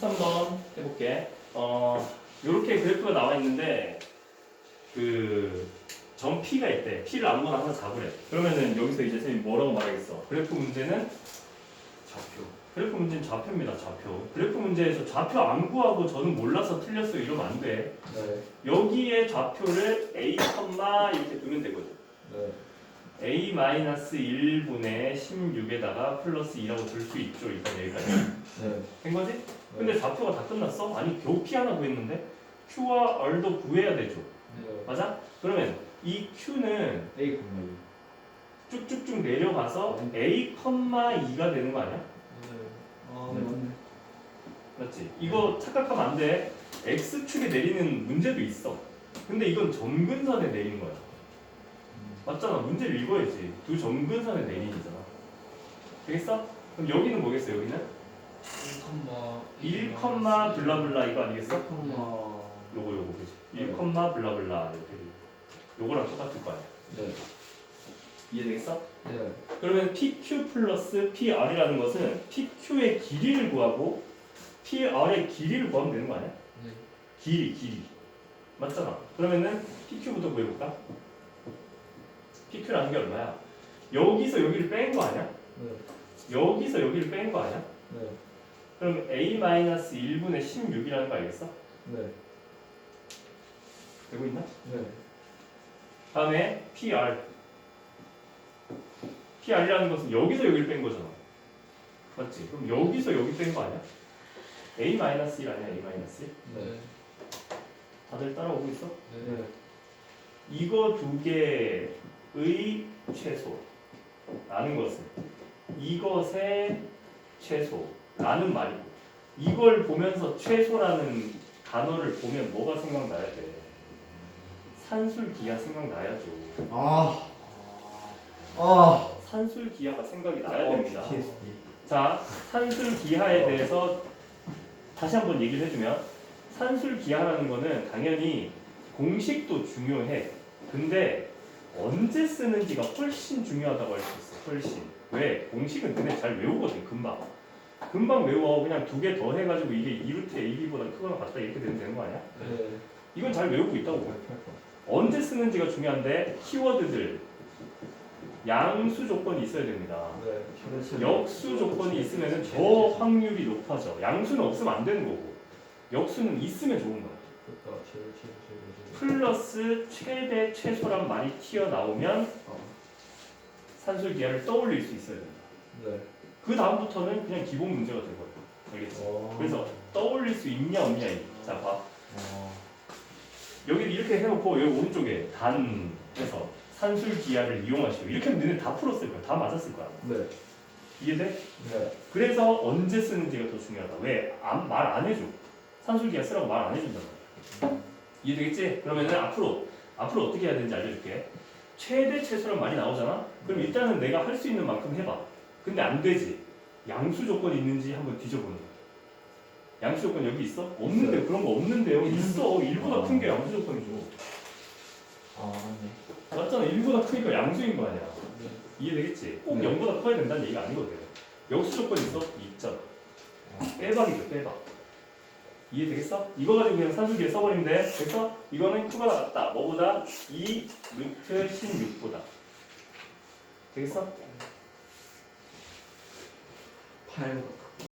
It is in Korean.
13번 해볼게. 어, 요렇게 그래프가 나와 있는데, 그, 점 P가 있대. P를 아무거나 하나 잡으래. 그러면은 여기서 이제 선생님이 뭐라고 말하겠어? 그래프 문제는 좌표. 그래프 문제는 좌표입니다, 좌표. 그래프 문제에서 좌표 안 구하고 저는 몰라서 틀렸어요. 이러면 안 돼. 네. 여기에 좌표를 A, 이렇게 두면 되거든. 네. A 마이너스 1분의 16에다가 플러스 2라고 둘 수 있죠. 일단 여기까지. 네. 된 거지? 근데 좌표가 다 끝났어? 아니 겨우 P 하나 구했는데 Q와 R도 구해야 되죠. 네. 맞아? 그러면 이 Q는 A 공략이. 쭉쭉쭉 내려가서 A, 2가 되는 거 아니야? 아, 네. 맞네. 맞지? 이거 착각하면 안 돼. X축에 내리는 문제도 있어. 근데 이건 점근선에 내리는 거야. 맞잖아. 문제를 읽어야지. 두 점근선에 내리잖아. 되겠어? 그럼 여기는 뭐겠어? 여기는 1, 블라블라 이거 아니겠어? 요거 요거 그지? 1, 블라블라 이렇게 요거랑 똑같을 거 아니야. 네. 이해되겠어? 네. 그러면 PQ 플러스 PR이라는 것은 PQ의 길이를 구하고 PR의 길이를 구하면 되는 거 아니야? 네. 길이, 길이. 맞잖아. 그러면은 PQ부터 구해볼까? PQ라는 게 얼마야? 여기서 여기를 뺀 거 아니야? 네. 여기서 여기를 뺀 거 아니야? 네. 그럼 A-1분의 16이라는 거 알겠어? 네. 되고 있나? 네. 다음에 PR. PR이라는 것은 여기서 여기를 뺀 거잖아. 맞지? 그럼 여기서 여기 뺀 거 아니야? A-1 아니야? A-1? 네. 다들 따라오고 있어? 네. 이거 두 개 의 최소라는 것은 이것의 최소라는 말이고 이걸 보면서 최소라는 단어를 보면 뭐가 생각나야 돼? 산술기하 생각나야죠. 아. 아. 산술기하가 생각이 나야 됩니다. PTSD. 자, 산술기하에 대해서 다시 한번 얘기를 해주면 산술기하라는 거는 당연히 공식도 중요해. 근데 언제 쓰는지가 훨씬 중요하다고 할 수 있어. 훨씬. 왜? 공식은 너네 잘 외우거든. 금방. 금방 외워. 그냥 두 개 더 해가지고 이게 2루트 AB보다 크거나 같다 이렇게 되면 되는 거 아니야? 네. 이건 잘 외우고 있다고. 언제 쓰는지가 중요한데 키워드들 양수 조건이 있어야 됩니다. 네. 역수 조건이 있으면 더 확률이 높아져. 양수는 없으면 안 되는 거고 역수는 있으면 좋은 거야. 그러니까 제일 제일 제일 제일. 플러스 최대 최소란 말이 튀어나오면 어. 산술기하를 떠올릴 수 있어야 된다. 네. 그 다음부터는 그냥 기본 문제가 될 거야. 알겠지? 어. 그래서 떠올릴 수 있냐 없냐 이. 자 봐. 어. 여기를 이렇게 해놓고 여기 오른쪽에 단 해서 산술 기하를 이용하시오. 이렇게 하면 너네 다 풀었을 거야. 다 맞았을 거야. 네. 이해돼? 네. 그래서 언제 쓰는지가 더 중요하다. 왜? 말 안 해줘. 산술 기하 쓰라고 말 안 해준단 말 이해되겠지? 그러면은 앞으로 앞으로 어떻게 해야 되는지 알려줄게. 최대 최소란 말이 나오잖아. 그럼 일단은 내가 할 수 있는 만큼 해봐. 근데 안 되지. 양수 조건이 있는지 한번 뒤져보는 거야. 양수 조건 여기 있어? 없는데 그런 거 없는데요. 있어. 1보다 큰 게 양수 조건이죠. 아, 네. 맞잖아. 1보다 크니까 양수인 거 아니야. 네. 이해되겠지? 꼭 네. 0보다 커야 된다는 얘기가 아니거든. 역수 조건 있어? 있잖아. 빼박이죠, 빼박. 이해되겠어? 이거 가지고 그냥 산술기에 써버리면 돼. 그래서 이거는 Q가 나갔다. 뭐보다? 2 루트 16보다. 되겠어? 8